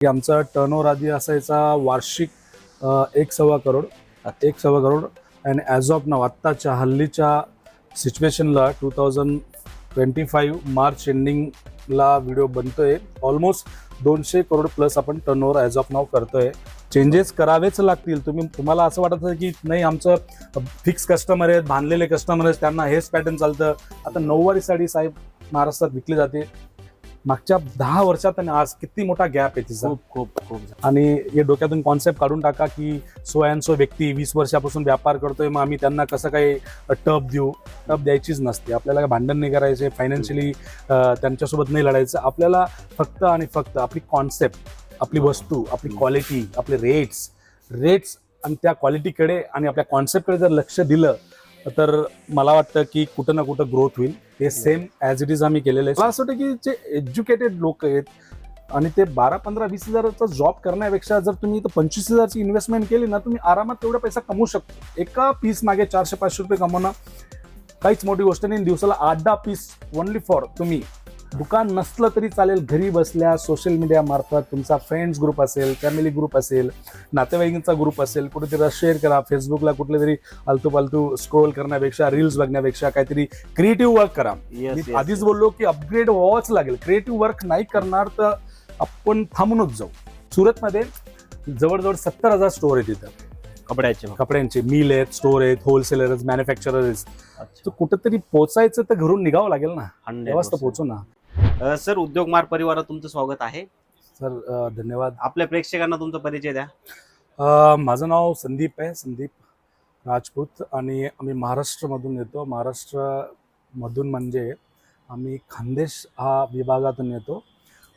की आमचा टर्नओव्हर आधी असायचा वार्षिक एक सव्वा करोड एक सव्वा crore. And as of now आत्ताच्या हल्लीच्या सिच्युएशनला two thousand twenty five March एंडिंगला video बनतोय. ऑलमोस्ट दोनशे करोड प्लस आपण टर्नओव्हर ॲज ऑफ नाव करतोय. चेंजेस करावेच लागतील. तुम्ही तुम्हाला असं वाटत आहे की नाही आमचं फिक्स कस्टमर आहेत बांधलेले कस्टमर आहेत त्यांना हेच पॅटर्न चालतं. आता नऊवारी साडी साहेब महाराष्ट्रात विकली जाते. मागच्या दहा वर्षात आणि आज किती मोठा गॅप आहे तिचा. खूप खूप खूप आणि हे डोक्यातून कॉन्सेप्ट काढून टाका की सो अँड सो व्यक्ती वीस वर्षापासून व्यापार करतोय मग आम्ही त्यांना कसं काही टप देऊ? टप द्यायचीच नसते. आपल्याला भांडण नाही करायचे फायनान्शियली त्यांच्यासोबत नाही लढायचं. आपल्याला फक्त आणि फक्त आपली कॉन्सेप्ट आपली वस्तू आपली क्वालिटी आपले रेट्स रेट्स आणि त्या क्वालिटीकडे आणि आपल्या कॉन्सेप्टकडे जर लक्ष दिलं तर मला वाटतं की कुठं ना कुठं ग्रोथ होईल. हे सेम ॲज इट इज आम्ही केलेलं आहे. मला असं वाटतं की जे एज्युकेटेड लोक आहेत आणि ते बारा पंधरा वीस हजाराचा जॉब करण्यापेक्षा जर तुम्ही पंचवीस हजारची इन्व्हेस्टमेंट केली ना तुम्ही आरामात तेवढा पैसा कमवू शकतो. एका पीस मागे चारशे पाचशे रुपये कमवणं काहीच मोठी गोष्ट नाही. दिवसाला आठ दहा पीस ओनली फॉर तुम्ही. दुकान नसलं तरी चालेल घरी बसल्या सोशल मीडिया मार्फत तुमचा फ्रेंड्स ग्रुप असेल फॅमिली ग्रुप असेल नातेवाईकांचा ग्रुप असेल कुठेतरी शेअर करा. फेसबुकला कुठले तरी आलतू पालतू स्क्रोल करण्यापेक्षा रील्स बघण्यापेक्षा काहीतरी क्रिएटिव्ह वर्क करा. मी आधीच. बोललो की अपग्रेड व्हावंच लागेल. क्रिएटिव्ह वर्क नाही करणार तर आपण थांबूनच जाऊ. सुरतमध्ये जवळजवळ सत्तर हजार स्टोर आहेत तिथं कपड्याचे. कपड्यांचे मिल आहेत स्टोर आहेत होलसेलर मॅन्युफॅक्चरर कुठेतरी पोचायचं तर घरून निघावं लागेल ना. 100%. तेव्हाच तर पोहोचू ना. अ, सर उद्योग मार्ग परिवारात तुमचं स्वागत आहे. सर अं, धन्यवाद. आपल्या प्रेक्षकांना तुमचा परिचय द्या. अं, माझं नाव संदीप आहे संदीप राजपूत आणि आम्ही महाराष्ट्रामधून येतो. महाराष्ट्रामधून म्हणजे आम्ही खानदेश हा विभागातून येतो.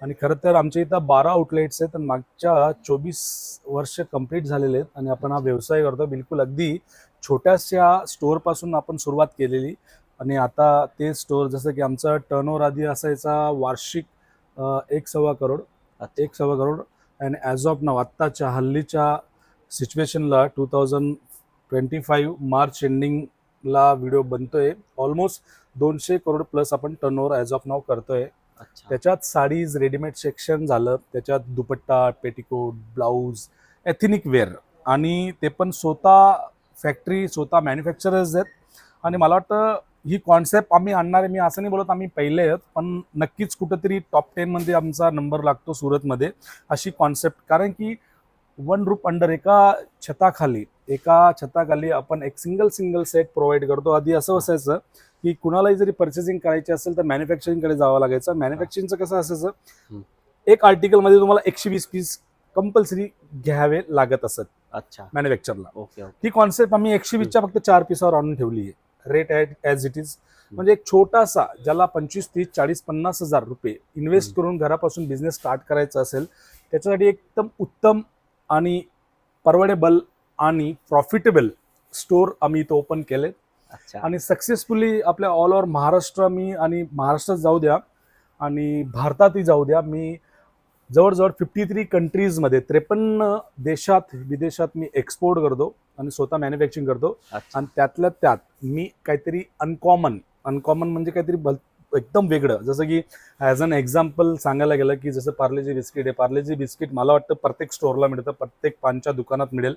आणि खरं तर आमच्या इथं बारा आउटलेट्स आहेत आणि मागच्या चोवीस वर्ष कंप्लीट झालेले आहेत. आणि आपण हा व्यवसाय करतो. बिलकुल अगदी छोट्याशा स्टोअरपासून आपण सुरुवात केलेली. आणि आता ते स्टोअर जसं की आमचा टर्नओव्हर आधी असायचा वार्षिक एक सव्वा करोड. एक सव्वा crore. And as of now आत्ताच्या हल्लीच्या सिच्युएशनला two thousand twenty five March एंडिंगला video बनतोय. ऑलमोस्ट दोनशे करोड प्लस आपण टर्नओव्हर ॲज ऑफ नाव करतोय. त्याच्यात साडीज रेडीमेड सेक्शन झालं. त्याच्यात dupatta petticoat blouse ethnic wear आणि ते पण स्वतः फॅक्टरी स्वतः मॅन्युफॅक्चरर्स आहेत. आणि मला वाटतं ही कॉन्सेप्ट आम्ही आणणारे मी असं नाही बोलत आम्ही पहिले आहेत पण नक्कीच कुठंतरी टॉप टेनमध्ये आमचा नंबर लागतो सुरतमध्ये अशी कॉन्सेप्ट कारण की वन रूप अंडर एका छताखाली एका छताखाली आपण एक सिंगल सिंगल सेट प्रोव्हाइड करतो. आधी असं असायचं की कुणालाही जरी पर्चेसिंग करायची असेल तर मॅन्युफॅक्चरिंगकडे जावं लागायचं. मॅन्युफॅक्चरिंगचं कसं असायचं. एक आर्टिकलमध्ये तुम्हाला एकशे वीस पीस कंपल्सरी घ्यावे लागत असत अच्छा. मॅन्युफॅक्चरला ओके ओके. ती कॉन्सेप्ट आम्ही एकशे वीसच्या फक्त चार पिसावर आणून ठेवली आहे. रेट ॲज इट इज म्हणजे एक छोटासा ज्याला पंचवीस तीस चाळीस पन्नास हजार रुपये इन्व्हेस्ट करून घरापासून बिझनेस स्टार्ट करायचा असेल त्याच्यासाठी एकदम उत्तम आणि परवडेबल आणि प्रॉफिटेबल स्टोअर आम्ही इथं ओपन केले. अच्छा. आणि सक्सेसफुली आपल्या ऑल ओव्हर महाराष्ट्र मी आणि महाराष्ट्रात जाऊ द्या आणि भारतातही जाऊ द्या मी जवळजवळ फिफ्टी थ्री कंट्रीजमध्ये त्रेपन्न देशात विदेशात मी एक्सपोर्ट करतो आणि स्वतः मॅन्युफॅक्चरिंग करतो. आणि त्यातल्या त्यात मी काहीतरी अनकॉमन अनकॉमन म्हणजे काहीतरी भल एकदम वेगळं. जसं की ॲज अन एक्झाम्पल सांगायला गेलं की जसं पार्लेजी बिस्किट आहे. पार्लेजी बिस्किट मला वाटतं प्रत्येक स्टोअरला मिळतं प्रत्येक पानच्या दुकानात मिळेल.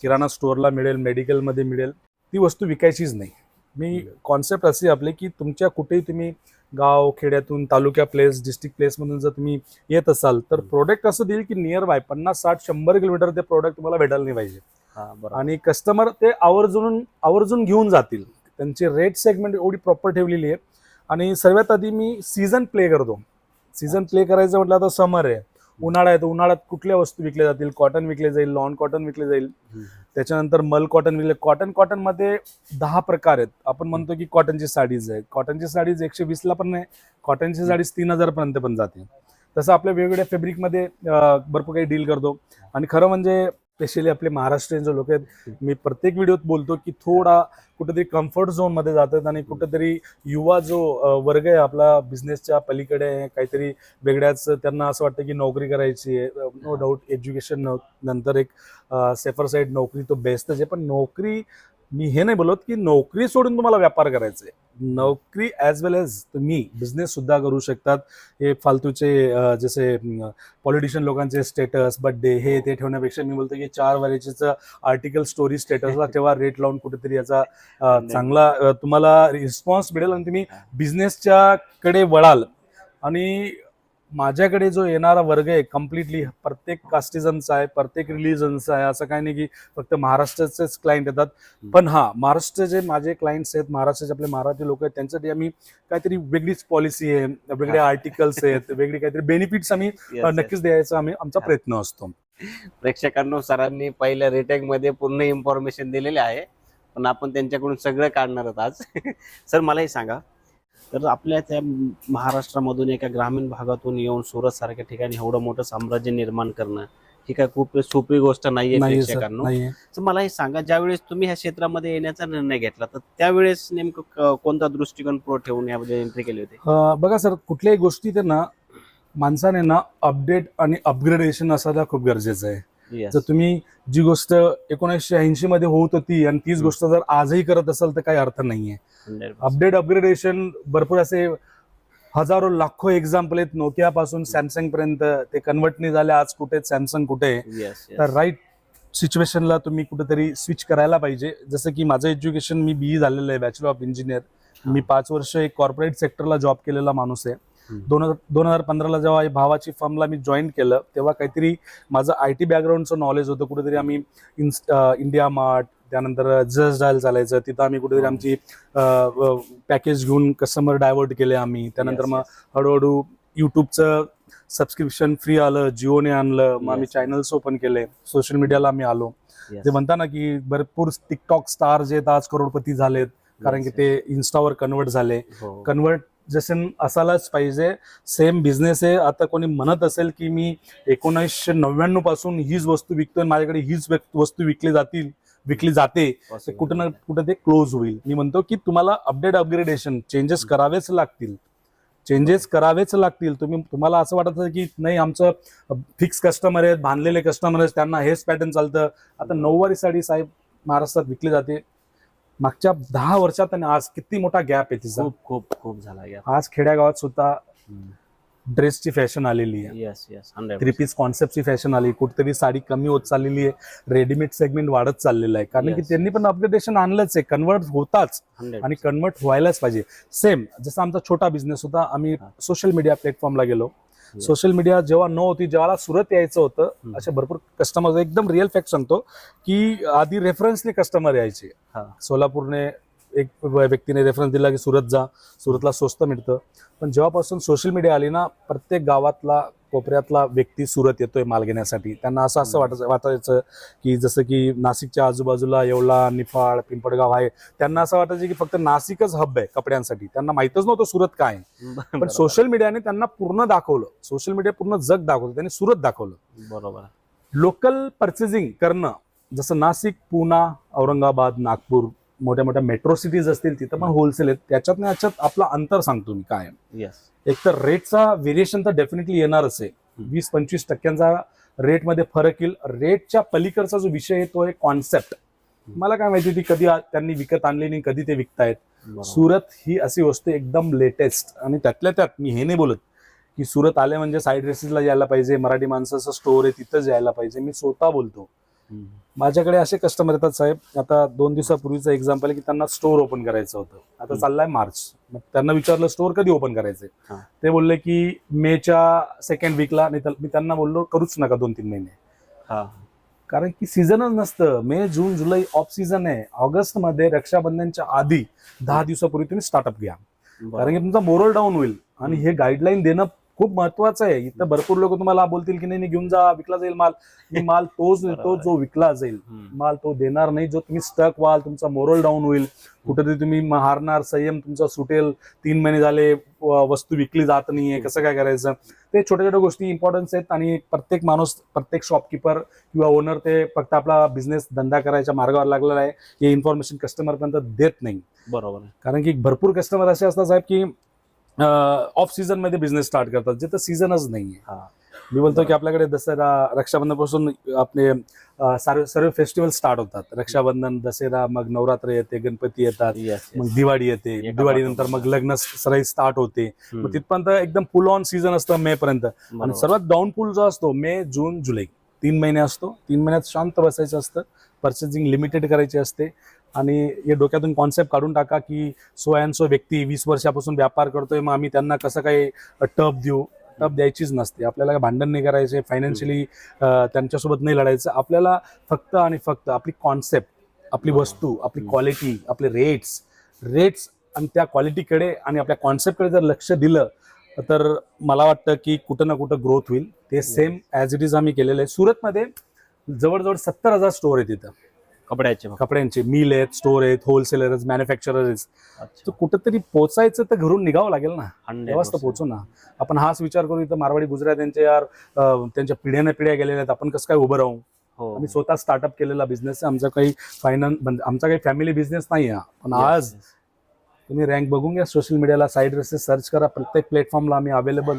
किराणा स्टोअरला मिळेल मेडिकलमध्ये मिळेल. ती वस्तू विकायचीच नाही. मी कॉन्सेप्ट अशी आपली की तुमच्या कुठेही तुम्ही गाव खेड्यातून तालुक्या प्लेस डिस्ट्रिक्ट प्लेसमधून जर तुम्ही येत असाल तर प्रोडक्ट असं देईल की नियर बाय पन्नास साठ शंभर किलोमीटर ते प्रोडक्ट तुम्हाला भेटायला नाही पाहिजे. हा बरोबर. आणि कस्टमर ते आवर्जून आवर्जून घेऊन जातील. त्यांची रेट सेगमेंट एवढी प्रॉपर ठेवलेली आहे. आणि सर्वात आधी मी सीझन प्ले करतो. सीझन प्ले करायचं म्हटलं आता समर आहे. उन्हाळा आहे तर उन्हाळ्यात कुठल्या वस्तू विकल्या जातील? कॉटन विकले जाईल लॉन कॉटन विकले जाईल. त्याच्यानंतर मल कॉटन विकले. कॉटन कॉटनमध्ये दहा प्रकार आहेत. आपण म्हणतो की कॉटनची साडीज आहे. कॉटनची साडीज एकशे वीसला पण नाही. कॉटनची साडीज तीन हजार पर्यंत पण जाते. तसं आपल्या वेगवेगळ्या फॅब्रिकमध्ये भरपूर काही डील करतो. आणि खरं म्हणजे स्पेशली आपले महाराष्ट्रीयन जे लोक आहेत मी प्रत्येक व्हिडिओत बोलतो की थोडा कुठेतरी कम्फर्ट झोनमध्ये जातात आणि कुठेतरी युवा जो वर्ग आहे आपला बिझनेसच्या पलीकडे आहे, काहीतरी वेगळ्याच त्यांना असं वाटतं की नोकरी करायची आहे. नो डाऊट एज्युकेशन नंतर एक सेफर साईड नोकरी तो बेस्टच आहे. पण नोकरी मी हे नाही बोलत की नोकरी सोडून तुम्हाला व्यापार करायचा आहे. नोकरी ॲज वेल एज तुम्ही बिझनेस सुद्धा करू शकतात. हे फालतूचे जसे पॉलिटिशियन लोकांचे स्टेटस बर्थडे हे ते ठेवण्यापेक्षा मी बोलतो की चार व्हरायटीचं आर्टिकल स्टोरी स्टेटसला तेव्हा रेट लावून कुठेतरी याचा अं, चांगला तुम्हाला रिस्पॉन्स मिळेल आणि तुम्ही बिझनेसच्या कडे वळाल. आणि माझ्याकडे जो येणारा वर्ग आहे कम्प्लिटली प्रत्येक कास्टिझमचा आहे प्रत्येक रिलिजनचा आहे असं काही नाही की फक्त महाराष्ट्राचेच क्लायंट येतात. पण हा महाराष्ट्राचे माझे क्लायंट्स आहेत महाराष्ट्राचे आपले मराठी लोक आहेत त्यांच्यासाठी आम्ही काहीतरी वेगळीच पॉलिसी आहे वेगळे आर्टिकल्स आहेत वेगळे काहीतरी बेनिफिट्स आम्ही. नक्कीच द्यायचा आम्ही आमचा प्रयत्न असतो. प्रेक्षकांनो सरांनी पहिल्या रिटेकमध्ये पूर्ण इन्फॉर्मेशन दिलेली आहे. पण आपण त्यांच्याकडून सगळं काढणार आहोत आज. सर मला हे सांगा तर आपल्या त्या महाराष्ट्रामधून एका ग्रामीण भागातून येऊन सुरत सारख्या ठिकाणी एवढं मोठं साम्राज्य निर्माण करणं ही काय खूप सोपी गोष्ट नाहीये प्रेक्षकांनो. नाही तर मला हे सांगा ज्यावेळेस तुम्ही ह्या क्षेत्रामध्ये येण्याचा निर्णय घेतला तर त्यावेळेस नेमकं कोणता दृष्टिकोन पुढे ठेवून यामध्ये एंट्री केली होती? बघा सर कुठल्याही गोष्टीत आहे ना माणसाने ना अपडेट आणि अपग्रेडेशन असायला खूप गरजेचं आहे. Yes. जर तुम्ही जी गोष्ट एकोणीसशे ऐंशी मध्ये होत होती आणि तीच. गोष्ट जर आजही करत असाल तर काही अर्थ नाहीये 100%. अपडेट अपग्रेडेशन भरपूर असे हजारो लाखो एक्झाम्पल आहेत नोकिया पासून सॅमसंग पर्यंत ते कन्वर्ट नाही झाले आज कुठे सॅमसंग कुठे. तर राईट सिच्युएशनला तुम्ही कुठेतरी स्विच करायला पाहिजे जसं की माझं एज्युकेशन मी बीई झालेलं आहे बॅचलर ऑफ इंजिनियर मी पाच वर्ष एक कॉर्पोरेट सेक्टरला जॉब केलेला माणूस आहे. दोन हजार दोन हजार पंधराला जेव्हा भावाची फर्मला मी जॉईन केलं तेव्हा काहीतरी माझं आय टी बॅकग्राऊंडचं नॉलेज होतं कुठेतरी आम्ही इंडिया मार्ट त्यानंतर जस्ट डायल चालायचं तिथं आम्ही कुठेतरी हो. आमची पॅकेज घेऊन कस्टमर डायव्हर्ट केले आम्ही त्यानंतर मग. हळूहळू युट्यूबचं सबस्क्रिप्शन फ्री आलं जिओने आणलं मग आम्ही. चॅनल्स ओपन केले सोशल मीडियाला आम्ही आलो. ते म्हणता ना की भरपूर टिकटॉक स्टार जे आहेत आज करोडपती झालेत कारण की ते इन्स्टावर कन्वर्ट झाले हो. कन्वर्ट जसे असायलाच पाहिजे. सेम बिझनेस आहे. आता कोणी म्हणत असेल की मी एकोणीसशे नव्याण्णवपासून हीच वस्तू विकतोय. आणि माझ्याकडे हीच वस्तू विकली जातील विकली जाते. कुठं ना कुठं ते क्लोज होईल. मी म्हणतो की तुम्हाला अपडेट अपग्रेडेशन चेंजेस करावेच लागतील. चेंजेस करावेच लागतील. तुम्ही तुम्हाला असं वाटत की नाही आमचं फिक्स कस्टमर आहेत बांधलेले कस्टमर आहेत त्यांना हेच पॅटर्न चालतं. आता नऊवारी साडी साहेब महाराष्ट्रात विकली जाते. मागच्या दहा वर्षात आणि आज किती मोठा गॅप आहे तिचा. खूप खूप खूप झाला आज खेड्यागावात सुद्धा ड्रेसची फॅशन आलेली आहे. Yes yes hundred three piece कॉन्सेप्टची fashion आली. कुठेतरी साडी कमी होत चाललेली आहे. रेडीमेड सेगमेंट वाढत चाललेलं आहे. कारण की. त्यांनी पण अपग्रेडेशन आणलंच आहे. कन्वर्ट होताच. आणि कन्वर्ट व्हायलाच पाहिजे. सेम जसा आमचा छोटा बिझनेस होता आम्ही. सोशल मीडिया प्लॅटफॉर्मला गेलो. सोशल मीडिया जेव्हा न होती जेव्हा सुरत यायचं होतं. असे भरपूर कस्टमर एकदम रिअल फॅक्ट सांगतो की आधी रेफरन्सने कस्टमर यायचे हा. सोलापूरने एक व्यक्तीने रेफरन्स दिला की सुरत जा सुरतला स्वस्त मिळतं पण जेव्हापासून सोशल मीडिया आली ना प्रत्येक गावातला कोपऱ्यातला व्यक्ती सुरत येतोय माल घेण्यासाठी. त्यांना असं असं वाटायचं वाटायचं की जसं की नाशिकच्या आजूबाजूला येवला निफाड पिंपळगाव आहे. त्यांना असं वाटायचं की फक्त नाशिकच हब आहे कपड्यांसाठी. त्यांना माहितच नव्हतं सुरत काय. पण सोशल मीडियाने त्यांना पूर्ण दाखवलं. सोशल मीडिया पूर्ण जग दाखवलं. त्यांनी सुरत दाखवलं. बरोबर. लोकल परचेसिंग करणं जसं नाशिक पुणा औरंगाबाद नागपूर मोठ्या मोठ्या मेट्रो सिटीज असतील तिथं पण होलसेल आहेत. त्याच्यात ना याच्यात आपला अंतर सांगतो मी काय. येस एक तर रेटचा व्हेरिएशन तर डेफिनेटली येणारच आहे. वीस पंचवीस टक्क्यांचा रेटमध्ये फरक येईल. रेटच्या पलीकडचा जो विषय आहे तो आहे कॉन्सेप्ट मला काय माहिती ती कधी त्यांनी विकत आणली नाही कधी ते विकतायत. सुरत ही अशी वस्तू एकदम लेटेस्ट आणि त्यातल्या त्यात मी हे नाही बोलत की सुरत आले म्हणजे साईड रेसेसला यायला पाहिजे मराठी माणसाचं स्टोर आहे तिथंच यायला पाहिजे. मी स्वतः बोलतो. माझ्याकडे असे कस्टमर येतात साहेब आता दोन दिवसापूर्वीचं एक्झाम्पल आहे की त्यांना स्टोर ओपन करायचं होतं. आता. चाललाय मार्च मग त्यांना विचारलं स्टोर कधी ओपन करायचंय. ते बोलले की मेच्या सेकंड वीकला नाही तर मी त्यांना बोललो करूच नका दोन तीन महिने. हा. कारण की सीझनच नसतं. मे जून जुलै ऑफ सीझन आहे. ऑगस्टमध्ये रक्षाबंधनच्या आधी दहा दिवसापूर्वी तुम्ही स्टार्टअप घ्या. कारण की तुमचा मोरल डाऊन होईल. आणि हे गाईडलाईन देणं खूप महत्वाचं आहे. इथं भरपूर लोक तुम्हाला बोलतील की नाही नाही, घेऊन जा विकला जाईल माल. मी माल तोच आहे. जो विकला जाईल. माल तो देणार नाही. जो तुम्ही स्टक व्हाल तुमचा मोरल डाऊन होईल. कुठेतरी तुम्ही हारणार संयम तुमचा सुटेल. तीन महिने झाले वस्तू विकली जात नाहीये. कसं काय करायचं? ते छोट्या छोट्या गोष्टी इम्पॉर्टन्स आहेत आणि प्रत्येक माणूस प्रत्येक शॉपकीपर किंवा ओनर ते फक्त आपला बिझनेस धंदा करायच्या मार्गावर लागलेला आहे. हे इन्फॉर्मेशन कस्टमरपर्यंत देत नाही. बरोबर आहे. कारण की भरपूर कस्टमर असे असतात साहेब की ऑफ सीझनमध्ये बिझनेस स्टार्ट करतात जिथं सीझनच नाहीये. हा. मी बोलतो की आपल्याकडे दसरा रक्षाबंधनपासून आपले सर्व सर्व फेस्टिवल स्टार्ट होतात. रक्षाबंधन दसरा मग नवरात्र येते गणपती येतात. मग दिवाळी येते. एका दिवाळी नंतर पाठोपाठ. मग लग्न सराई स्टार्ट होते. मग तिथपर्यंत एकदम फुल ऑन सीझन असतं मे पर्यंत. आणि. सर्वात डाऊन पूल जो असतो मे जून जुलै. तीन महिने असतो. तीन महिन्यात शांत बसायचं असतं. परचेसिंग लिमिटेड करायची असते. आणि हे डोक्यातून कॉन्सेप्ट काढून टाका की सो अँड सो व्यक्ती वीस वर्षापासून व्यापार करतोय मग आम्ही त्यांना कसं काही टप देऊ? टप द्यायचीच नसते. आपल्याला काय भांडण नाही करायचे फायनान्शियली त्यांच्यासोबत नाही लढायचं. आपल्याला फक्त आणि फक्त आपली कॉन्सेप्ट आपली. वस्तू आपली. क्वालिटी आपले रेट्स रेट्स आणि त्या क्वालिटीकडे आणि आपल्या कॉन्सेप्टकडे जर लक्ष दिलं तर मला वाटतं की कुठं ना कुठं ग्रोथ होईल. ते सेम ॲज इट इज आम्ही केलेलं आहे. सुरतमध्ये जवळजवळ सत्तर हजार स्टोर आहेत तिथं कपड्याचे. कपड्यांचे मिल आहेत स्टोर आहेत होलसेलर्स मॅन्युफॅक्चरर्स तर अच्छा. कुठंतरी पोचायचं तर घरून निघावं लागेल ना 100%. तेव्हाच तर पोचू ना आपण हाच विचार करू इथं मारवाडी गुजरात यांचे यार त्यांच्या पिढ्याने पिढ्या गेलेल्या आहेत आपण कसं काय उभं राहू हो. आम्ही स्वतः स्टार्टअप केलेला बिझनेस आहे आमचा काही फायनान्स आमचा काही फॅमिली बिझनेस नाही आहे पण आज. तुम्ही रँक बघून घ्या सोशल मीडियाला साईड रेसेस सर्च करा प्रत्येक प्लॅटफॉर्मला आम्ही अवेलेबल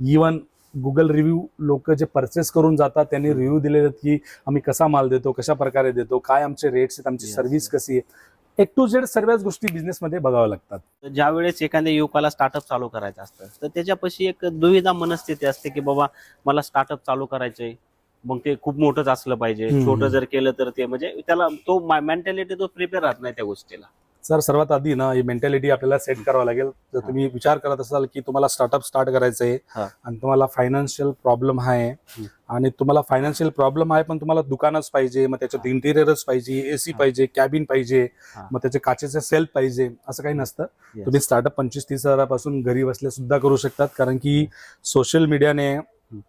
इवन गुगल रिव्ह्यू लोक जे परचेस करून जातात त्यांनी रिव्ह्यू दिलेले आहेत की आम्ही कसा माल देतो कशा प्रकारे देतो काय आमचे रेट्स आहेत आमची सर्व्हिस. कशी आहे एक टू झेड सर्वच गोष्टी बिझनेसमध्ये बघाव्या लागतात ज्या वेळेस एखाद्या युवकाला स्टार्टअप चालू करायचं असतं तर त्याच्यापाशी एक दुविधा मनस्थिती असते की बाबा मला स्टार्टअप चालू करायचंय मग ते खूप मोठंच असलं पाहिजे. छोटं जर केलं तर ते म्हणजे त्याला तो मेंटॅलिटी तो प्रिपेअर राहत नाही त्या गोष्टीला सर सर्वात आधी ना ही मेंटॅलिटी आपल्याला सेट करावं लागेल जर. तुम्ही विचार करत असाल की तुम्हाला स्टार्टअप स्टार्ट करायचं आहे. आणि तुम्हाला फायनान्शियल प्रॉब्लेम आहे. आणि तुम्हाला फायनान्शियल प्रॉब्लेम आहे पण तुम्हाला दुकानच पाहिजे मग त्याच्यात इंटिरियरच पाहिजे एसी. पाहिजे कॅबिन पाहिजे. मग त्याचे काचेचे सेल्फ पाहिजे असं काही नसतं. तुम्ही स्टार्टअप पंचवीस तीस हजारापासून घरी बसले सुद्धा करू शकतात कारण की सोशल मीडियाने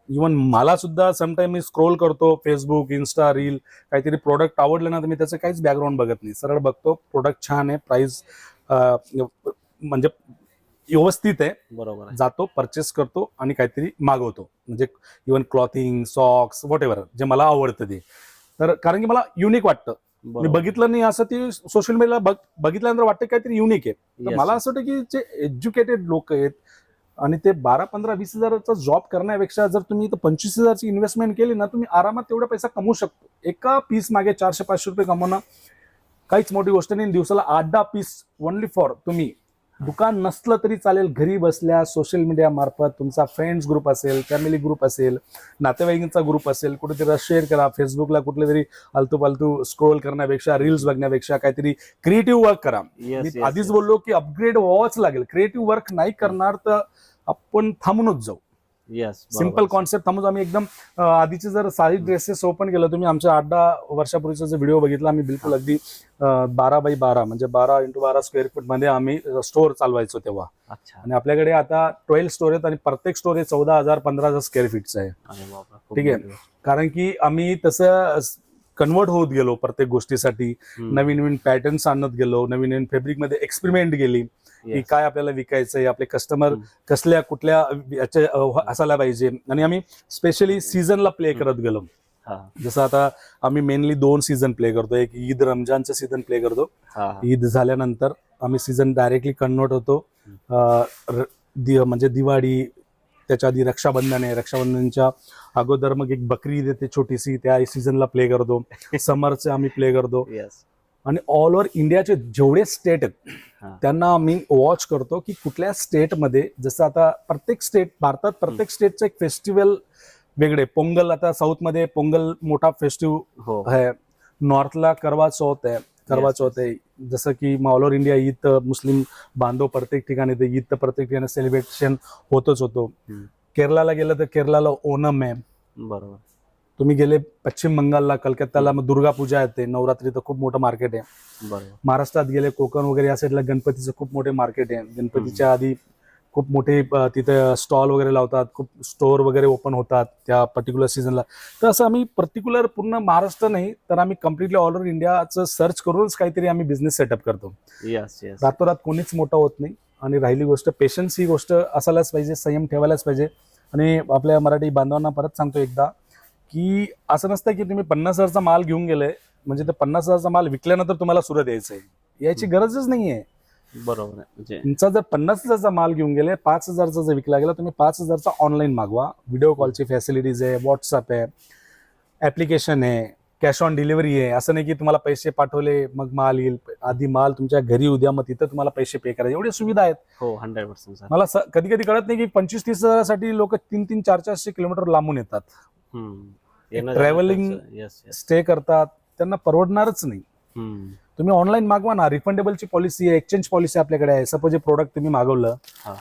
इवन मला सुद्धा समटाईम मी स्क्रोल करतो फेसबुक इन्स्टा रील काहीतरी प्रोडक्ट आवडलं ना तर मी त्याचं काहीच बॅकग्राऊंड बघत नाही. सरळ बघतो प्रोडक्ट छान आहे प्राइस म्हणजे व्यवस्थित आहे. बरोबर जातो परचेस करतो आणि काहीतरी मागवतो. म्हणजे even clothing socks whatever जे मला आवडतं ते. तर कारण की मला युनिक वाटतं. मी. बघितलं नाही असं ते सोशल मीडियाला बघ बघितल्यानंतर वाटतं काहीतरी युनिक आहे. तर मला. असं वाटतं की जे एज्युकेटेड लोक आहेत आणि ते बारा पंधरा वीस हजाराचा जॉब करण्यापेक्षा जर तुम्ही इथं पंचवीस हजारची इन्व्हेस्टमेंट केली ना तुम्ही आरामात तेवढा पैसा कमवू शकतो. एका पीस मागे चारशे पाचशे रुपये कमवणं काहीच मोठी गोष्ट नाही. दिवसाला आठ दहा पीस ओनली फॉर तुम्ही. दुकान नसलं तरी चालेल घरी बसल्या सोशल मीडिया मार्फत तुमचा फ्रेंड्स ग्रुप असेल फॅमिली ग्रुप असेल नातेवाईकांचा ग्रुप असेल कुठेतरी शेअर करा. फेसबुकला कुठले तरी आलतू पालतू स्क्रोल करण्यापेक्षा रील्स बघण्यापेक्षा काहीतरी क्रिएटिव्ह वर्क करा. मी आधीच. बोललो की अपग्रेड व्हावंच लागेल. क्रिएटिव्ह वर्क नाही करणार तर आपण थांबूनच जाऊ. सिंपल. कॉन्सेप्ट थांबून आम्ही एकदम आधीचे जर साडी ड्रेसेस ओपन केलं तुम्ही आमच्या आठ दहा वर्षापूर्वीचा जो व्हिडिओ बघितला आम्ही बिलकुल अगदी बारा बाय बारा म्हणजे बारा इंटू बारा स्क्वेअर फूटमध्ये आम्ही स्टोअर चालवायचो तेव्हा. अच्छा. आणि आपल्याकडे आता ट्वेल्व स्टोर आहेत आणि प्रत्येक स्टोर हे चौदा हजार पंधरा हजार स्क्वेअर फीटचं आहे. ठीक आहे. कारण की आम्ही तसं कन्वर्ट होत गेलो प्रत्येक गोष्टीसाठी. नवीन नवीन पॅटर्न्स आणत गेलो नवीन नवीन फॅब्रिकमध्ये एक्सपेरिमेंट गेली की. काय आपल्याला विकायचंय आपले कस्टमर. कसल्या कुठल्या याचे असायला पाहिजे. आणि आम्ही स्पेशली सीझनला प्ले करत गेलो. जसं आता आम्ही मेनली दोन सीझन प्ले करतो एक ईद रमजानचं सीझन प्ले करतो. ईद झाल्यानंतर आम्ही सीझन डायरेक्टली कन्वर्ट होतो. म्हणजे दिवाळी त्याच्या आधी रक्षाबंधन आहे. रक्षाबंधनच्या अगोदर मग एक बकरी ईद येते छोटीशी. त्या सीझनला प्ले करतो. समरचे आम्ही प्ले करतो. आणि ऑल ओव्हर इंडियाचे जेवढे स्टेट आहेत. त्यांना आम्ही वॉच करतो की कुठल्या स्टेटमध्ये जसं आता प्रत्येक स्टेट भारतात प्रत्येक स्टेटचं एक फेस्टिवल वेगळे. पोंगल आता साऊथमध्ये पोंगल मोठा फेस्टिव्ह हो. आहे. नॉर्थला करवा चौथ आहे. करवा चौथ आहे. जसं की all over India Eid Muslim बांधव प्रत्येक ठिकाणी ते ईद तर प्रत्येक ठिकाणी सेलिब्रेशन होतच होतो. केरळाला गेलं तर केरळाला ओणम आहे. बरोबर. तुम्ही गेले पश्चिम बंगालला कलकत्ताला मग दुर्गा पूजा येते. नवरात्री तर खूप मोठं मार्केट आहे. बरोबर. महाराष्ट्रात गेले कोकण वगैरे या साईडला गणपतीचं खूप मोठे मार्केट आहे. गणपतीच्या आधी खूप मोठे तिथे स्टॉल वगैरे लावतात. खूप स्टोअर वगैरे ओपन होतात त्या पर्टिक्युलर सीझनला तर असं आम्ही पर्टिक्युलर पूर्ण महाराष्ट्र नाही तर आम्ही कम्प्लिटली ऑल ओव्हर इंडियाचं सर्च करूनच काहीतरी आम्ही बिझनेस सेटअप करतो. यस यस रातोरात कोणीच मोठं होत नाही. आणि राहिली गोष्ट पेशन्स ही गोष्ट असायलाच पाहिजे संयम ठेवायलाच पाहिजे. आणि आपल्या मराठी बांधवांना परत सांगतो एकदा की असं नसतं की तुम्ही पन्नास हजारचा माल घेऊन गेले म्हणजे ते पन्नास हजारचा माल विकल्यानंतर तुम्हाला सुरत यायचं आहे यायची गरजच नाही आहे बरोबर आहे. म्हणजे तुमचा जर पन्नास हजारचा माल घेऊन गेले पाच हजारचा जर विकला गेला तुम्ही पाच हजारचा ऑनलाईन मागवा. व्हिडिओ कॉलची फॅसिलिटीज आहे व्हॉट्सअप आहे ऍप्लिकेशन आहे कॅश ऑन डिलिव्हरी आहे. असं नाही की तुम्हाला पैसे पाठवले मग माल येईल. आधी माल तुमच्या घरी उद्या मग तिथं तुम्हाला पैसे पे करायचे. एवढ्या सुविधा आहेत. हो हंड्रेड पर्सेंट मला कधी कधी कळत नाही की पंचवीस तीस हजारासाठी लोक तीन तीन चार चारशे किलोमीटर लांबून येतात. येस स्टे करतात. त्यांना परवडणारच नाही. तुम्ही ऑनलाईन मागवा ना. रिफंडेबलची पॉलिसी आहे एक्सचेंज पॉलिसी आपल्याकडे आहे. सपोज हे प्रोडक्ट तुम्ही मागवलं हा.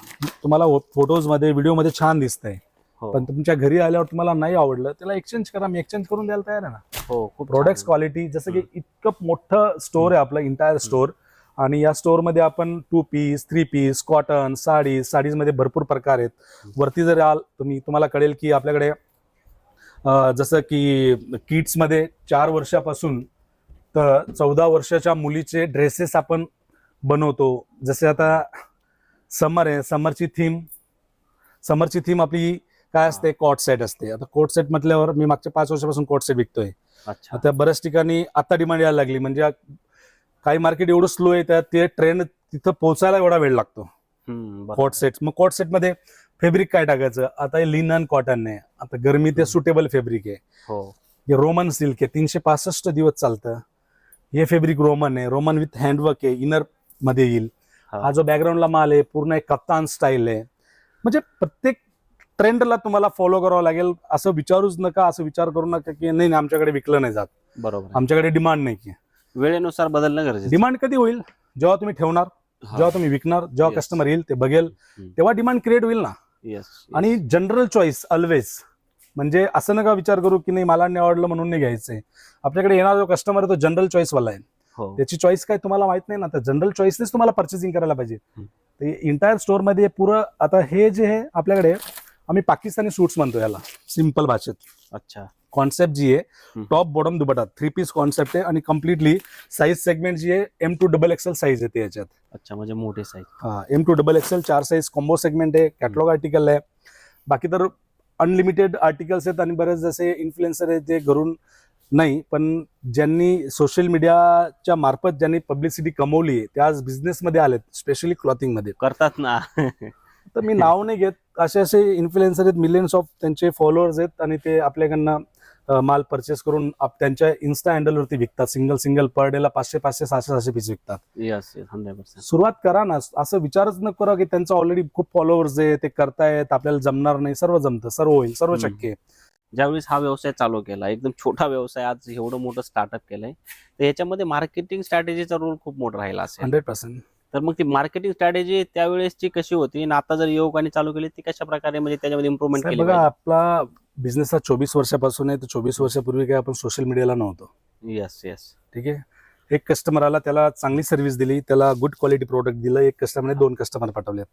तुम्हाला फोटोजमध्ये व्हिडिओमध्ये छान दिसतंय. हो. पण तुमच्या घरी आल्यावर तुम्हाला नाही आवडलं त्याला एक्सचेंज करा. मी एक्सचेंज करून द्यायला तयार आहे ना. हो खूप प्रोडक्ट. क्वालिटी जसं की इतकं मोठं स्टोर आहे आपलं इंटायर स्टोर आणि या स्टोरमध्ये आपण two piece three piece cotton sari साडीजमध्ये भरपूर प्रकार आहेत. वरती जर आल तुम्ही तुम्हाला कळेल की आपल्याकडे जसं की किड्समध्ये चार वर्षापासून तर चौदा वर्षाच्या मुलीचे ड्रेसेस आपण बनवतो. जसे आता समर आहे समरची थीम समरची थीम आपली काय असते? कॉट सेट असते. आता कोट सेट म्हटल्यावर मी मागच्या पाच वर्षापासून कोट सेट विकतोय. अच्छा. आता बऱ्याच ठिकाणी आता डिमांड यायला लागली. म्हणजे काही मार्केट एवढं स्लो आहे ते ट्रेंड तिथं पोहोचायला एवढा वेळ लागतो. Cot set. मग कॉट सेटमध्ये फॅब्रिक काय टाकायचं? आता हे लिनन कॉटन आहे आता गरमी ते. सुटेबल फॅब्रिक आहे. हो. रोमन सिल्क आहे. तीनशे पासष्ट दिवस चालतं. हे फॅब्रिक रोमन आहे. रोमन विथ हँडवर्क आहे. इनरमध्ये येईल. हा. जो बॅकग्राऊंडला माल आहे पूर्ण एक कप्तान स्टाईल आहे. म्हणजे प्रत्येक ट्रेंडला तुम्हाला फॉलो करावं लागेल. असं विचारूच नका असं विचार करू नका की नाही आमच्याकडे विकलं नाही जात. बरोबर. आमच्याकडे डिमांड नाही की वेळेनुसार बदलणं गरजेचं डिमांड कधी होईल? जेव्हा तुम्ही ठेवणार. जेव्हा तुम्ही विकणार जेव्हा. कस्टमर येईल ते बघेल. तेव्हा डिमांड क्रिएट होईल ना. Yes. आणि जनरल चॉईस ऑलवेज म्हणजे असं नका विचार करू की नाही मला नाही आवडलं म्हणून नाही घ्यायचंय आपल्याकडे येणारा जो कस्टमर आहे तो जनरल चॉईस वाला आहे. हो. त्याची चॉईस काय तुम्हाला माहीत नाही ना तर जनरल चॉईसनेच तुम्हाला पर्चेसिंग करायला पाहिजे. इंटायर स्टोअरमध्ये पुरं आता हे जे आहे आपल्याकडे आम्ही पाकिस्तानी सूट्स म्हणतो याला सिंपल भाषेत. अच्छा. कॉन्सेप्ट जी आहे. Top bottom dupatta three piece concept आहे आणि कम्प्लिटली साईज सेगमेंट जी आहे M to double XL size येते याच्यात. अच्छा म्हणजे मोठे साईज हा एम टू डबल एक्सेल चार साईज कॉम्बो सेगमेंट आहे कॅटलॉग आर्टिकल आहे. बाकी तर अनलिमिटेड आर्टिकल्स आहेत आणि बरेच जसे इन्फ्लुएन्सर आहेत जे घरून नाही पण ज्यांनी सोशल मीडियाच्या मार्फत ज्यांनी पब्लिसिटी कमवली आहे ते आज बिझनेसमध्ये आलेत स्पेशली क्लॉथिंगमध्ये करतात ना. तर मी नाव नाही घेत असे असे इन्फ्लुएन्सर आहेत मिलियन्स ऑफ त्यांचे फॉलोअर्स आहेत आणि ते आपल्याकडनं माल परचेस करून त्यांच्या इन्स्टा हँडलवरती विकतात. सिंगल सिंगल पर डेला पाचशे पाचशे सहाशे सहाशे पीस विकतात. येस येस हंड्रेड पर्सेंट सुरुवात करा ना. असं विचारच न करा की त्यांचं ऑलरेडी खूप फॉलोअर्स आहे ते करतायत आपल्याला जमणार नाही सर्व जमतं सर्व होईल सर्व. शक्य आहे. ज्यावेळेस हा व्यवसाय चालू केला एकदम छोटा व्यवसाय आज एवढं मोठं स्टार्टअप केलंय तर याच्यामध्ये मार्केटिंग स्ट्रॅटेजीचा रोल खूप मोठा राहिला असेल. हंड्रेड पर्सेंट तर मग ती मार्केटिंग स्ट्रॅटेजी त्यावेळेसची कशी होती? आणि आता जर युवकांनी चालू केली ती कशा प्रकारे म्हणजे त्याच्यामध्ये इम्प्रुव्हमेंट केली बघा आपला बिझनेस हा चोवीस वर्षापासून आहे तर चोवीस वर्षापूर्वी काय आपण सोशल मीडियाला नव्हतो. येस येस ठीक आहे? एक कस्टमर आला त्याला चांगली सर्व्हिस दिली त्याला गुड क्वालिटी प्रोडक्ट दिलं एक कस्टमरने दोन कस्टमर पाठवलेत.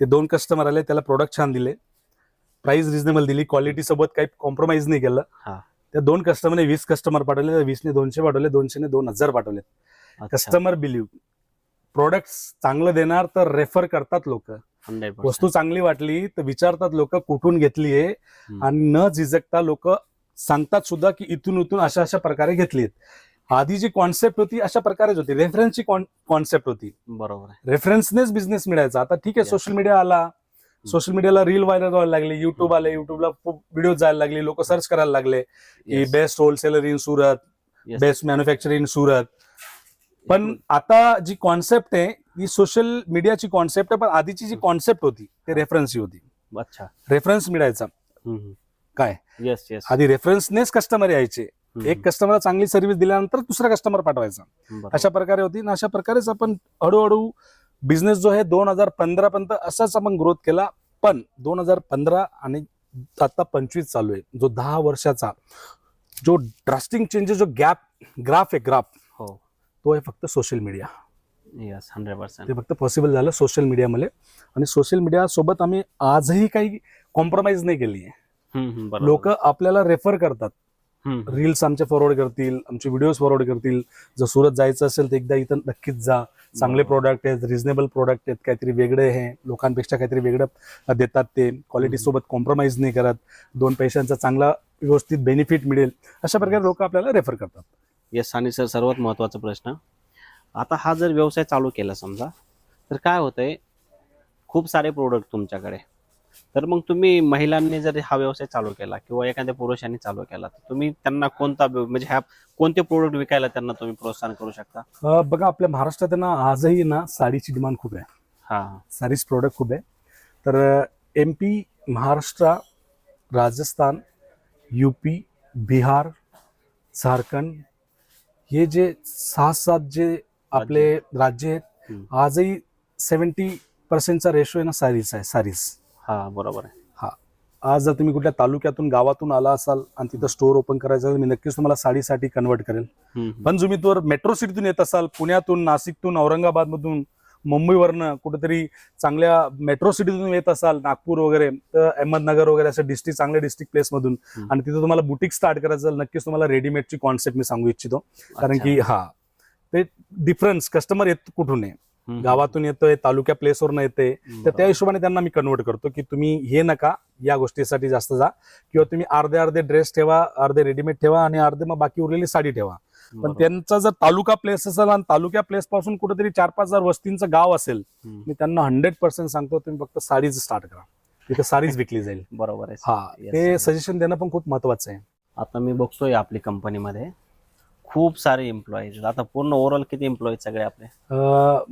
ते दोन कस्टमर आले त्याला प्रोडक्ट छान दिले प्राइस रिझनेबल दिली क्वालिटी सोबत काही कॉम्प्रोमाइज नाही केलं. त्या दोन कस्टमरने वीस कस्टमर पाठवले वीसने दोनशे पाठवले दोनशेने दोन हजार पाठवले कस्टमर बिलीव्ह प्रोडक्ट चांगलं देणार तर रेफर करतात लोक. वस्तू चांगली वाटली तर विचारतात लोक कुठून घेतली आहे हम्म. आणि न झिजकता लोक सांगतात सुद्धा की इथून इथून अशा अशा प्रकारे घेतलीत आधी जी कॉन्सेप्ट होती अशा प्रकारेच होती. रेफरन्सची कॉन्सेप्ट होती. बरोबर रेफरन्सनेच बिझनेस मिळायचा. आता ठीक आहे. सोशल मीडिया आला. सोशल मीडियाला रील व्हायरल व्हायला लागले. युट्यूब आले. युट्यूबला खूप व्हिडिओ जायला लागले. लोक सर्च करायला लागले. की. Best wholesaler in Surat. Best manufacture in Surat पण आता जी कॉन्सेप्ट आहे ती सोशल मीडियाची कॉन्सेप्ट आहे पण आधीची जी कॉन्सेप्ट होती ते रेफरन्सची होती. अच्छा. रेफरन्स मिळायचा. काय? येस येस आधी रेफरन्सनेच कस्टमर यायचे. एक कस्टमरला चांगली सर्व्हिस दिल्यानंतर दुसरा कस्टमर पाठवायचा. अशा प्रकारे होती आणि अशा प्रकारेच आपण हळूहळू बिझनेस जो आहे दोन हजार पंधरा पर्यंत असाच आपण ग्रोथ केला. पण दोन हजार पंधरा आणि आता पंचवीस चालू आहे. जो दहा वर्षाचा जो ड्रास्टिंग चेंजेस जो गॅप ग्राफ आहे ग्राफ हो. तो आहे फक्त social media yes hundred percent ते फक्त पॉसिबल झालं सोशल मीडियामध्ये आणि सोशल मीडिया सोबत आम्ही आजही काही कॉम्प्रोमाइज नाही केली आहे. लोक आपल्याला रेफर करतात. रील्स आमचे फॉरवर्ड करतील आमचे व्हिडिओज फॉरवर्ड करतील. जर सुरत जायचं असेल तर एकदा इथं नक्कीच जा. चांगले प्रोडक्ट आहेत रिझनेबल प्रोडक्ट आहेत काहीतरी वेगळे आहे लोकांपेक्षा काहीतरी वेगळं देतात ते. क्वालिटी. सोबत कॉम्प्रोमाइज नाही करत. दोन पैशांचा चांगला व्यवस्थित बेनिफिट मिळेल. अशा प्रकारे लोक आपल्याला रेफर करतात. येस आणि सर सर्वात महत्त्वाचा प्रश्न आता हा जर व्यवसाय चालू केला समजा तर काय होतंय? खूप सारे प्रोडक्ट तुमच्याकडे. तर मग तुम्ही महिलांनी जर हा व्यवसाय चालू केला किंवा एखाद्या पुरुषांनी चालू केला तर तुम्ही त्यांना कोणता म्हणजे ह्या कोणते प्रोडक्ट विकायला त्यांना तुम्ही प्रोत्साहन करू शकता? बघा आपल्या महाराष्ट्रात ना आजही ना साडीची डिमांड खूप आहे. हा साडीज प्रोडक्ट खूप आहे. तर M P Maharashtra Rajasthan U P Bihar Jharkhand हे जे सहा सात जे आपले राज्य. आहेत. आजही सेवन्टी पर्सेंटचा रेशो आहे ना सारीज आहे सारीज हा बरोबर आहे. आज जर तुम्ही कुठल्या तालुक्यातून गावातून आला असाल आणि तिथं स्टोअर ओपन करायचं असेल, मी नक्कीच तुम्हाला साडीसाठी कन्वर्ट करेल. पण तुम्ही तर मेट्रो सिटीतून येत असाल पुण्यातून नाशिकतून औरंगाबादमधून मुंबईवरनं कुठेतरी चांगल्या मेट्रो सिटीतून येत असाल नागपूर वगैरे तर अहमदनगर वगैरे असं डिस्ट्रिक्ट चांगल्या डिस्ट्रिक्ट प्लेसमधून. आणि तिथं तुम्हाला बुटीक स्टार्ट करायचं नक्कीच तुम्हाला रेडीमेडची कॉन्सेप्ट मी सांगू इच्छितो. कारण. की हा ते डिफरन्स कस्टमर येत कुठून आहे. गावातून येतोय तालुक्या प्लेसवरनं येते तर. त्या हिशोबाने त्यांना मी कन्वर्ट करतो की तुम्ही हे नका या गोष्टीसाठी जास्त जा किंवा तुम्ही अर्धे अर्धे ड्रेस ठेवा अर्धे रेडीमेड ठेवा आणि अर्धे मग बाकी उरलेली साडी ठेवा पण. त्यांचा जर तालुका प्लेस असेल आणि तालुक्या प्लेस पासून कुठेतरी चार पाच हजार वस्तींचं गाव असेल. मी त्यांना हंड्रेड पर्सेंट सांगतो तुम्ही फक्त साडीच स्टार्ट करा तिथे साडीच विकली जाईल बरोबर आहे हा ते. सजेशन देणं पण खूप महत्वाचं आहे आता मी बघतोय आपली कंपनीमध्ये खूप सारे एम्प्लॉईज आता पूर्ण ओव्हरऑल किती एम्प्लॉईज सगळे आपले?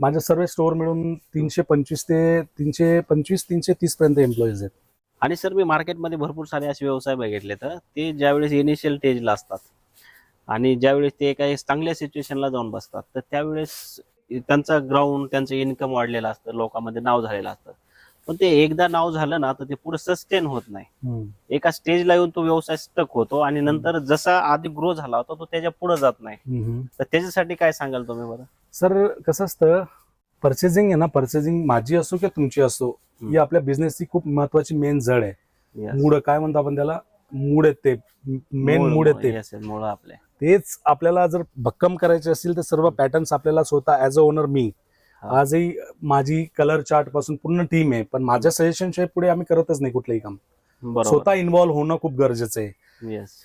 माझ्या सर्व स्टोअर मिळून तीनशे पंचवीस ते तीनशे पंचवीस तीनशे तीस पर्यंत एम्प्लॉईज आहेत. आणि सर मी मार्केटमध्ये भरपूर सारे असे व्यवसाय बघितले तर ते ज्यावेळेस इनिशियल स्टेजला असतात आणि ज्यावेळेस ते काही चांगल्या सिच्युएशनला जाऊन बसतात तर त्यावेळेस त्यांचा ग्राउंड त्यांचं इन्कम वाढलेलं असतं लोकांमध्ये नाव झालेलं असतं. पण ते एकदा नाव झालं ना तर ते पुढे सस्टेन होत नाही. एका स्टेजला येऊन तो व्यवसाय स्टक होतो आणि नंतर जसा आधी ग्रो झाला होता तो त्याच्या पुढे जात नाही. तर त्याच्यासाठी काय सांगाल तुम्ही बरं? सर कसं असतं परचेसिंग आहे ना परचेसिंग माझी असो किंवा तुमची असो. ही आपल्या बिझनेसची खूप महत्वाची मेन जड आहे. मूड काय म्हणतो आपण त्याला? मूड आहेत ते. मेन मूळ- मूड आपले. तेच आपल्याला जर भक्कम करायचे असतील तर सर्व पॅटर्न्स आपल्याला स्वतः ऍज अ ओनर मी. आजही माझी कलर चार्टपासून पूर्ण टीम आहे पण माझ्या सजेशन शिवाय पुढे आम्ही करतच नाही कुठलंही काम. स्वतः इन्व्हॉल्व्ह होणं खूप गरजेचं आहे.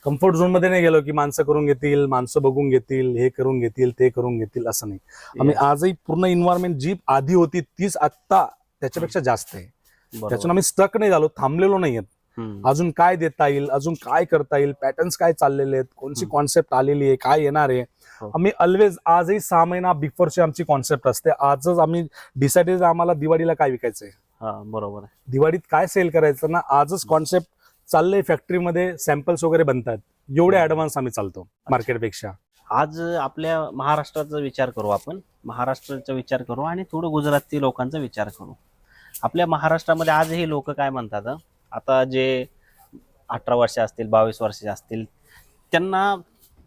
कम्फर्ट झोनमध्ये नाही गेलो की माणसं करून घेतील माणसं बघून घेतील हे करून घेतील ते करून घेतील असं नाही. आम्ही आजही पूर्ण इन्व्हायरमेंट जी आधी होती तीच आत्ता त्याच्यापेक्षा जास्त आहे. त्यातून आम्ही स्टक नाही झालो थांबलेलो नाही आहेत अजून काय देता येईल अजून काय करता येईल पॅटर्न्स काय चाललेले आहेत हम्म. कॉन्सेप्ट आलेली आहे काय येणार आहे? हो. आम्ही ऑलवेज आजही सहा महिना बिफोरची आमची कॉन्सेप्ट असते. आजच आम्ही डिसाइडेड आम्हाला दिवाळीला काय विकायचंय. बरोबर आहे. दिवाळीत काय सेल करायचं ना आजच कॉन्सेप्ट चाललंय फॅक्टरीमध्ये सॅम्पल्स वगैरे बनतात. एवढे. ऍडव्हान्स आम्ही चालतो मार्केटपेक्षा आज आपल्या महाराष्ट्राचा विचार करू आपण. महाराष्ट्राचा विचार करू आणि थोडं गुजराती लोकांचा विचार करू. आपल्या महाराष्ट्रामध्ये आजही लोक काय म्हणतात? आता जे अठरा वर्ष असतील बावीस वर्षाचे असतील त्यांना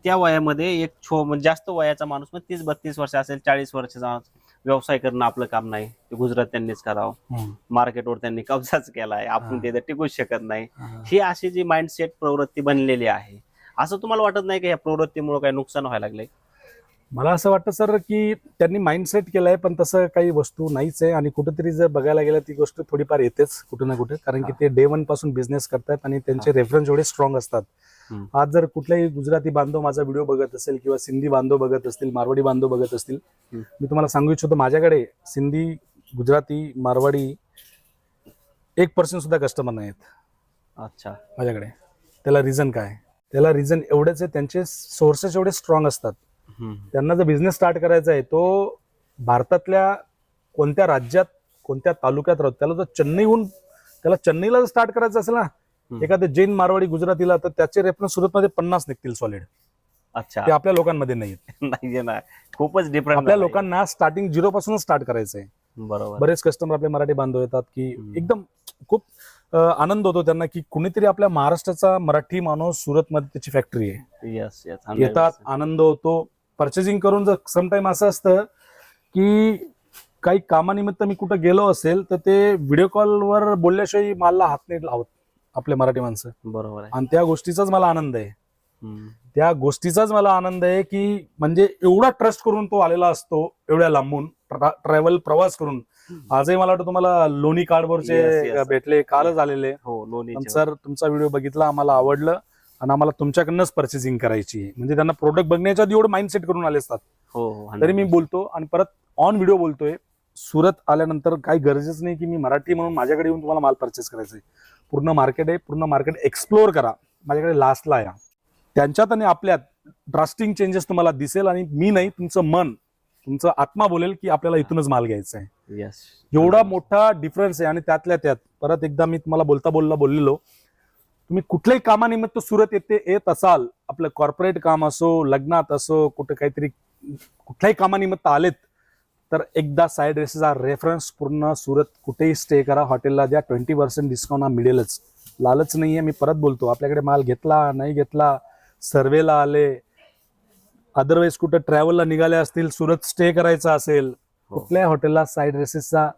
त्या वयामध्ये एक छो म्हणजे जास्त वयाचा माणूस मग तीस बत्तीस वर्ष असेल चाळीस वर्षाचा माणूस व्यवसाय करणं आपलं काम नाही. ते गुजरात त्यांनीच करावं. मार्केटवर त्यांनी कब्जाच केलाय. आपण हा. तिथे टिकूच शकत नाही. ही. अशी जी माइंडसेट प्रवृत्ती बनलेली आहे असं तुम्हाला वाटत नाही की ह्या प्रवृत्तीमुळे काही नुकसान व्हायला लागले मला असं वाटतं सर की त्यांनी माइंडसेट केलंय पण तसं काही वस्तू नाहीच आहे आणि कुठेतरी जर बघायला गेलं ती गोष्ट थोडीफार येतेच कुठे ना कुठे कारण की. ते डे वनपासून बिझनेस करतात आणि त्यांचे रेफरन्स एवढे स्ट्रॉंग असतात. आज जर कुठलाही गुजराती बांधव माझा व्हिडिओ बघत असेल किंवा सिंधी बांधव बघत असतील मारवाडी बांधव बघत असतील. मी तुम्हाला सांगू इच्छितो माझ्याकडे सिंधी गुजराती मारवाडी एक पर्सेंट सुद्धा कस्टमर नाहीत अच्छा माझ्याकडे त्याला रिझन काय त्याला रिझन एवढेच आहे त्यांचे सोर्सेस एवढे स्ट्रॉंग असतात. त्यांना जर बिझनेस स्टार्ट करायचा आहे तो भारतातल्या कोणत्या राज्यात कोणत्या तालुक्यात राहतो त्याला जर चेन्नईहून त्याला चेन्नईला जर स्टार्ट करायचं असेल ना हम्म. एखादं जैन मारवाडी गुजरातीला तर त्याचे रेफरन्स सुरतमध्ये पन्नास निघतील सॉलिड अच्छा. ते आपल्या लोकांमध्ये नाहीत नाहीये ना. खूपच डिफरंट आपल्या लोकांना स्टार्टिंग झिरो पासूनच स्टार्ट करायचं आहे बरोबर. बरेच कस्टमर आपले मराठी बांधव येतात की. एकदम खूप आनंद होतो त्यांना की कुणीतरी आपल्या महाराष्ट्राचा मराठी माणूस सुरतमध्ये त्याची फॅक्टरी आहे. येस येस येतात आनंद होतो. परचेसिंग करून जर समटाईम असं असतं की काही कामानिमित्त मी कुठं गेलो असेल तर ते व्हिडिओ कॉलवर बोलल्याशिवाय मला हात नाही लावत आपले मराठी माणसं. बरोबर आहे. आणि त्या गोष्टीचाच मला आनंद आहे. त्या गोष्टीचाच मला आनंद आहे की म्हणजे एवढा ट्रस्ट करून तो आलेला असतो एवढ्या लांबून ट्रॅव्हल प्रवास करून. आजही मला वाटतं तुम्हाला लोणी कार्डवरचे. भेटले कालच आलेले. हो लोणी सर तुमचा व्हिडिओ बघितला आम्हाला आवडलं. आणि आम्हाला तुमच्याकडनंच परचेसिंग करायची आहे. म्हणजे त्यांना प्रोडक्ट बघण्याच्या एवढं माइंडसेट करून आले असतात. हो हो तरी मी बोलतो आणि परत ऑन व्हिडिओ बोलतोय. सुरत आल्यानंतर काही गरजेच नाही की मी मराठी म्हणून माझ्याकडे येऊन तुम्हाला माल परचेस करायचा आहे पूर्ण मार्केट आहे पूर्ण मार्केट एक्सप्लोअर करा. माझ्याकडे लास्टला या. त्यांच्यात आणि आपल्यात ड्रास्टिंग चेंजेस तुम्हाला दिसेल आणि मी नाही तुमचं मन तुमचं आत्मा बोलेल की आपल्याला इथूनच माल घ्यायचा आहे. येस एवढा मोठा डिफरन्स आहे आणि त्यातल्या त्यात परत एकदा मी तुम्हाला बोलता बोलला बोललेलो तुम्ही कुठल्याही कामानिमित्त सुरत येते येत असाल आपलं कॉर्पोरेट काम असो लग्नात असो कुठे काहीतरी कुठल्याही कामानिमित्त आलेत तर एकदा साईड रेसेसचा रेफरन्स पूर्ण सुरत कुठेही स्टे करा. हॉटेलला द्या. ट्वेंटी पर्सेंट डिस्काउंट हा मिळेलच. लालच नाहीये मी परत बोलतो. आपल्याकडे माल घेतला नाही घेतला सर्वेला आले अदरवाईज कुठं ट्रॅव्हलला निघाले असतील सुरत स्टे करायचा असेल हो. कुठल्याही हॉटेलला साईड रेसेसचा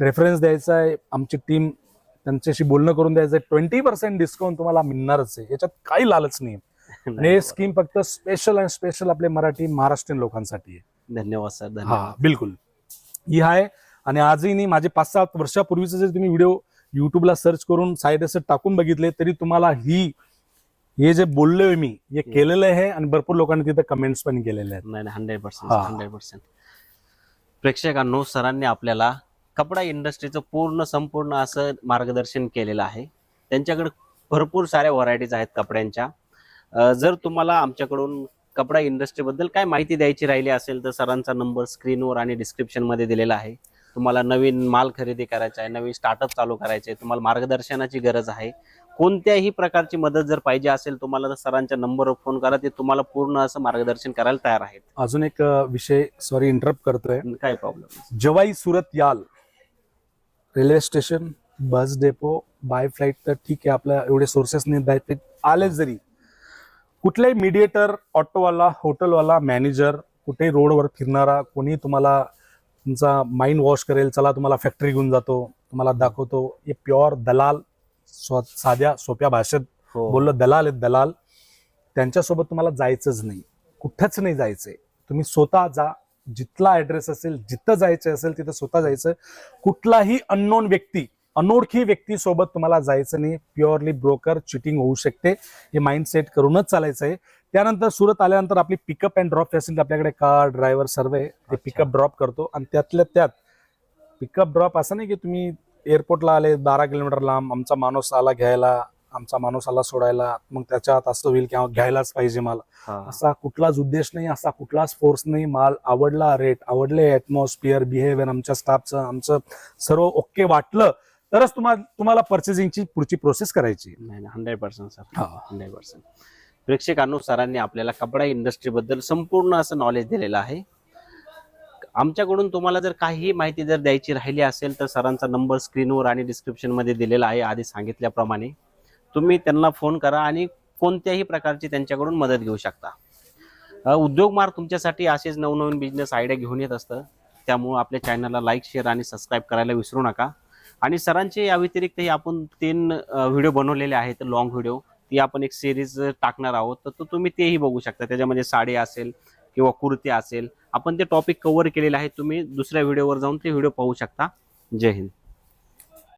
रेफरन्स द्यायचा आहे. आमची टीम त्यांच्याशी बोलणं करून द्यायचं ट्वेंटी पर्सेंट डिस्काउंट तुम्हाला मिळणारच आहे. याच्यात काही लालच नाही आणि हे स्कीम फक्त स्पेशल आणि स्पेशल आपले मराठी महाराष्ट्रीयन लोकांसाठी आहे. धन्यवाद सर. हा धन्यवाद. बिलकुल. ही आहे आणि आजही नाही माझे पाच सात वर्षापूर्वीचे जर तुम्ही व्हिडिओ युट्यूबला सर्च करून साईड रेसेट टाकून बघितले तरी तुम्हाला ही हे जे बोललोय मी हे केलेलं आहे आणि भरपूर लोकांनी तिथे कमेंट्स पण केलेले आहेत. नाही हंड्रेड पर्सेंट. हंड्रेड पर्सेंट प्रेक्षकांनो सरांनी आपल्याला कपडा इंडस्ट्रीचं पूर्ण संपूर्ण असं मार्गदर्शन केलेलं आहे. त्यांच्याकडे भरपूर साऱ्या व्हरायटीज आहेत कपड्यांच्या. जर तुम्हाला आमच्याकडून कपडा इंडस्ट्रीबद्दल काय माहिती द्यायची राहिली असेल तर सरांचा नंबर स्क्रीनवर आणि डिस्क्रिप्शनमध्ये दिलेला आहे. तुम्हाला नवीन माल खरेदी करायचा आहे नवीन स्टार्टअप चालू करायचे आहे तुम्हाला मार्गदर्शनाची गरज आहे. कोणत्याही प्रकारची मदत जर पाहिजे असेल तुम्हाला तर सरांच्या नंबरवर फोन करा ते तुम्हाला पूर्ण असं मार्गदर्शन करायला तयार आहेत. अजून एक विषय सॉरी इंटरप्ट करतोय. काय प्रॉब्लेम जेव्हाही सुरत याल railway station bus depot by flight तर ठीक आहे आपल्या एवढे सोर्सेस नाही आले जरी. कुठलाही मीडिएटर ऑटोवाला हॉटेलवाला मॅनेजर कुठेही रोडवर फिरणारा कोणी तुम्हाला तुमचा माइंड वॉश करेल चला तुम्हाला फॅक्टरी घेऊन जातो तुम्हाला दाखवतो हे प्युअर दलाल साध्या सोप्या भाषेत हो. बोललं दलाल आहेत दलाल त्यांच्यासोबत तुम्हाला जायचंच नाही. कुठंच नाही जायचंय. तुम्ही स्वतः जा जिथला ऍड्रेस असेल जिथं जायचं असेल तिथं स्वतः जायचं. कुठलाही अननोन व्यक्ती अनोळखी व्यक्ती सोबत तुम्हाला जायचं नाही. प्युअरली ब्रोकर चिटिंग होऊ शकते. हे माइंड सेट करूनच चालायचं आहे त्यानंतर सुरत आल्यानंतर आपली पिकअप अँड ड्रॉप फॅसिलिटी आपल्याकडे कार ड्रायव्हर सर्व आहे. ते. पिकअप ड्रॉप करतो. आणि त्यातल्या त्यात पिकअप ड्रॉप असं नाही की तुम्ही एअरपोर्टला आले बारा किलोमीटर लांब आमचा माणूस आला घ्यायला आमचा माणूस आला सोडायला मग त्याच्यात असं होईल की अहो, घ्यायलाच पाहिजे मला. असा कुठलाच उद्देश नाही असा कुठलाच फोर्स नाही. माल आवडला रेट आवडले ऍटमॉस्फिअर बिहेवियर आमच्या स्टाफचं आमचं सर्व ओके वाटलं तरच तुम्हाला तुम्हाला पर्चेसिंगची पुढची प्रोसेस करायची. नाही hundred percent sir. Hundred percent प्रेक्षकांनो सरांनी आपल्याला कपडा इंडस्ट्रीबद्दल संपूर्ण असं नॉलेज दिलेलं आहे. आमच्याकडून तुम्हाला जर काही माहिती जर द्यायची राहिली असेल तर सरांचा नंबर स्क्रीनवर आणि डिस्क्रिप्शनमध्ये दिलेला आहे आधी सांगितल्याप्रमाणे. तुम्ही त्यांना फोन करा आणि कोणत्याही प्रकारची त्यांच्याकडून मदत घेऊ शकता. उद्योग मार्ग तुमच्यासाठी असेच नवनवीन बिझनेस आयडिया घेऊन येत असतं. त्यामुळं आपल्या चॅनलला लाईक शेअर आणि सबस्क्राईब करायला विसरू नका. आणि सरांचे या व्यतिरिक्तही आपण तीन व्हिडिओ बनवलेले आहेत लॉंग व्हिडिओ ती आपण एक सिरीज टाकणार आहोत. तर तो तुम्ही तेही बघू शकता. त्याच्यामध्ये साडी असेल किंवा कुर्ती असेल. आपण ते टॉपिक कव्हर केलेले आहे. तुम्ही दुसऱ्या व्हिडिओवर जाऊन ते व्हिडिओ पाहू शकता. जय हिंद.